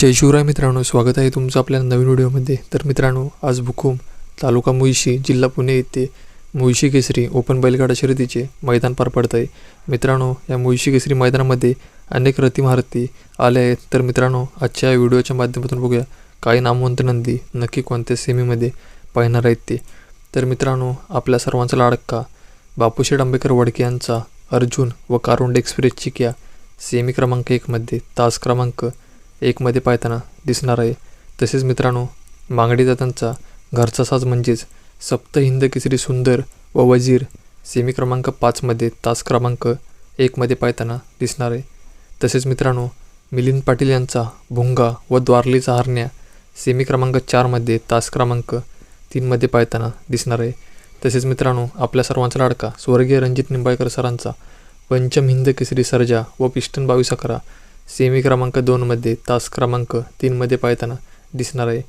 जय शिवराय मित्रांनो स्वागत आहे तुमचं आपल्या नवीन व्हिडिओमध्ये. तर मित्रांनो आज भुकुम तालुका मुळशी जिल्हा पुणे येथे मुळशी केसरी ओपन बैलगाडा शर्यतीचे मैदान पार पडत आहे मित्रांनो या मुळशी केसरी मैदानामध्ये अनेक रतिमहारती आले आहेत. तर मित्रांनो आजच्या या व्हिडिओच्या माध्यमातून बघूया. काही नामवंत नंदी नक्की कोणत्या सेमीमध्ये पाहणार आहेत ते? तर मित्रांनो आपल्या सर्वांचा लाडका बापूशेठ आंबेकर वडके यांचा अर्जुन व कारुंड एक्सप्रेस चिक्या सेमी क्रमांक एकमध्ये तास क्रमांक एकमध्ये पाहताना दिसणार आहे. तसेच मित्रांनो मांगडी जातांचा घरचा साज म्हणजेच सप्त हिंद केसरी सुंदर व वजीर सेमी क्रमांक पाचमध्ये तास क्रमांक एकमध्ये पाहताना दिसणार आहे. तसेच मित्रांनो मिलिंद पाटील यांचा भुंगा व द्वारलीचा हरण्या सेमी क्रमांक चारमध्ये तास क्रमांक तीनमध्ये पाहताना दिसणार आहे. तसेच मित्रांनो आपल्या सर्वांचा लाडका स्वर्गीय रणजित निंबाळकर सरांचा पंचम हिंद केसरी सर्जा व पिस्टन बावीस अकरा सेमी क्रमांक दोनमध्ये तास क्रमांक तीनमध्ये पाहताना दिसणार आहे.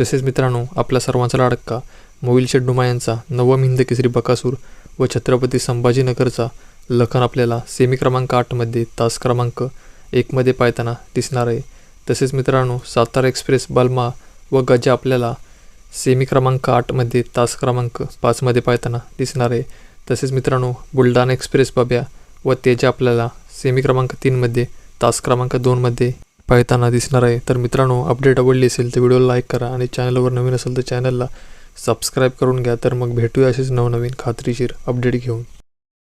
तसेच मित्रांनो आपल्या सर्वांचा लाडका मोविल शेड्डुमा यांचा नवम हिंद केसरी बकासूर व छत्रपती संभाजीनगरचा लखन आपल्याला सेमी क्रमांक आठमध्ये तास क्रमांक एकमध्ये पाहताना दिसणार आहे. तसेच मित्रांनो सातारा एक्सप्रेस बल्मा व गजा आपल्याला सेमी क्रमांक आठमध्ये तास क्रमांक पाचमध्ये पाहताना दिसणार आहे. तसेच मित्रांनो बुलढाणा एक्सप्रेस बाब्या व तेजा आपल्याला सेमी क्रमांक तीनमध्ये तास क्रमांक दोनमध्ये पाहताना दिसणार आहे. तर मित्रांनो अपडेट आवडली असेल तर व्हिडिओला लाईक करा आणि चॅनलवर नवीन असेल तर चॅनलला सबस्क्राईब करून घ्या. तर मग भेटूया असेच नवनवीन खात्रीशीर अपडेट घेऊन.